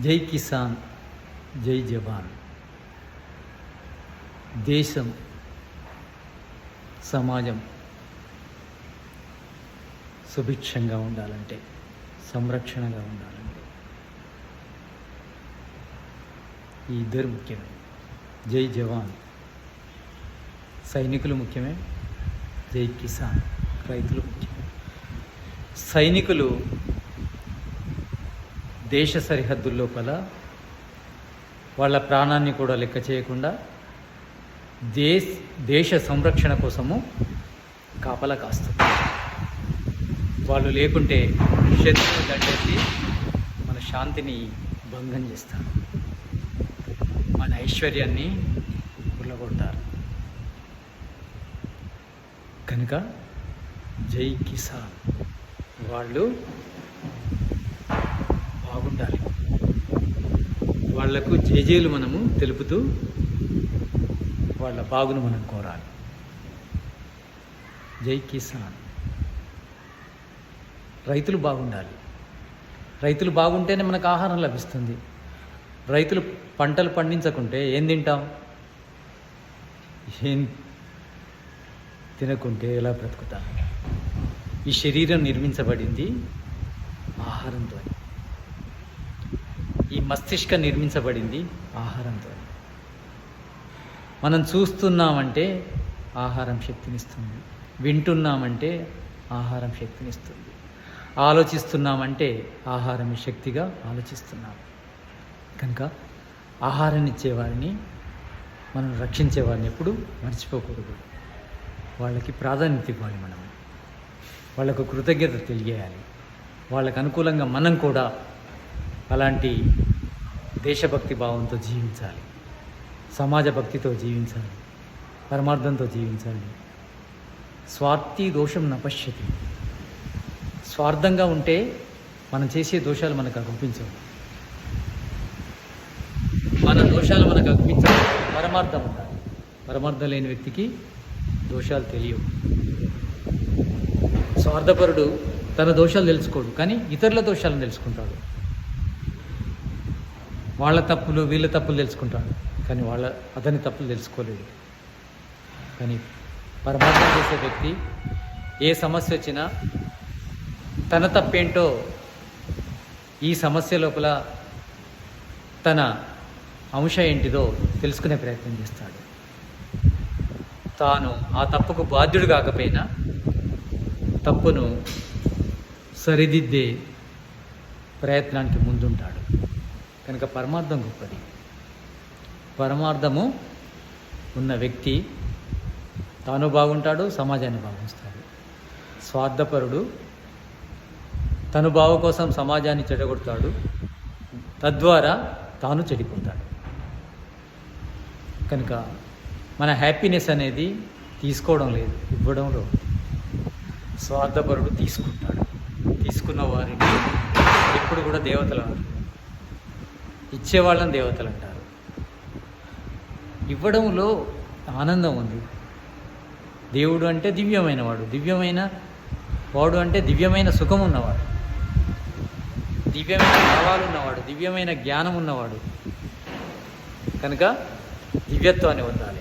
జై కిసాన్ జై జవాన్. దేశం సమాజం సుభిక్షంగా ఉండాలంటే సంరక్షణగా ఉండాలంటే. ఈ ఇద్దరు ముఖ్యమే. జై జవాన్. సైనికులు ముఖ్యమే జై కిసాన్. రైతులు ముఖ్యమే. సైనికులు దేశ సరిహద్దుల లోపల వాళ్ళ ప్రాణాన్ని కూడా లెక్క చేయకుండా దేశ దేశ సంరక్షణ కోసము కాపలా కాస్తుంది వాళ్ళు లేకుంటే శత్రువు దండేసి మన శాంతిని భంగం చేస్తారు. మన ఐశ్వర్యాన్ని ఉల్లగొడతారు కనుక జై కిసాన్. వాళ్ళు బాగుండాలి. వాళ్ళకు జేజేలు మనము తెలుపుతూ వాళ్ళ బాగును మనం కోరాలి. జై కిసాన్. రైతులు బాగుండాలి. రైతులు బాగుంటేనే మనకు ఆహారం లభిస్తుంది. రైతులు పంటలు పండించకుంటే ఏం తింటాం? ఏం తినకుంటే ఎలా బ్రతుకుతాం? ఈ శరీరం నిర్మించబడింది ఆహారంతో మస్తిష్క నిర్మించబడింది ఆహారంతో. మనం చూస్తున్నామంటే ఆహారం శక్తినిస్తుంది. వింటున్నామంటే ఆహారం శక్తినిస్తుంది. ఆలోచిస్తున్నామంటే ఆహారం శక్తిగా ఆలోచిస్తున్నాం. కనుక ఆహారాన్ని ఇచ్చేవారిని మనం రక్షించేవారిని ఎప్పుడు మర్చిపోకూడదు. వాళ్ళకి ప్రాధాన్యత ఇవ్వాలి మనం. వాళ్ళకు కృతజ్ఞత తెలియాలి. వాళ్ళకు అనుకూలంగా మనం కూడా అలాంటి దేశభక్తి భావంతో జీవించాలి. సమాజ భక్తితో జీవించాలి. పరమార్థంతో జీవించాలి. స్వార్థి దోషం నపశ్యతి. స్వార్థంగా ఉంటే మనం చేసే దోషాలు మనకు అనిపించవు మన దోషాలు మనకు అనిపించవు పరమార్థం ఉండాలి. పరమార్థం లేని వ్యక్తికి దోషాలు తెలియవు. స్వార్థపరుడు తన దోషాలు తెలుసుకోడు కానీ ఇతరుల దోషాలను తెలుసుకుంటాడు. వాళ్ళ తప్పులు వీళ్ళ తప్పులు తెలుసుకుంటాడు. కానీ వాళ్ళ అతని తప్పులు తెలుసుకోలేదు కానీ పరమాత్మ చేసే వ్యక్తి ఏ సమస్య వచ్చినా తన తప్పేంటో ఈ సమస్య లోపల తన అంశ ఏంటిదో తెలుసుకునే ప్రయత్నం చేస్తాడు. తాను ఆ తప్పుకు బాధ్యుడు కాకపోయినా తప్పును సరిదిద్దే ప్రయత్నానికి ముందుంటాడు. కనుక పరమార్థం గొప్పది. పరమార్థము ఉన్న వ్యక్తి తాను బాగుంటాడు సమాజాన్ని బాగుస్తాడు స్వార్థపరుడు తను బావు కోసం సమాజాన్ని చెడగొడతాడు. తద్వారా తాను చెడిపోతాడు. కనుక మన హ్యాపీనెస్ అనేది తీసుకోవడం లేదు ఇవ్వడంలో స్వార్థపరుడు తీసుకుంటాడు. తీసుకున్న వారిని ఎప్పుడు కూడా దేవతలు అంటారు ఇచ్చేవాళ్ళని దేవతలు అంటారు. ఇవ్వడంలో ఆనందం ఉంది. దేవుడు అంటే దివ్యమైన వాడు. దివ్యమైన వాడు అంటే దివ్యమైన సుఖం ఉన్నవాడు. దివ్యమైన భావాలు ఉన్నవాడు. దివ్యమైన జ్ఞానం ఉన్నవాడు. కనుక దివ్యత్వాన్ని పొందాలి.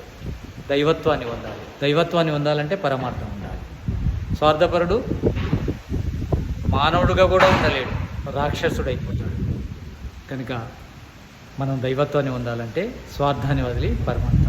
దైవత్వాన్ని పొందాలి. దైవత్వాన్ని పొందాలంటే పరమార్థం ఉండాలి. స్వార్థపరుడు మానవుడుగా కూడా ఉండలేడు. రాక్షసుడు అయిపోతాడు కనుక మనం దైవత్వాన్ని ఉండాలంటే స్వార్థాన్ని వదిలి పరమాత్మ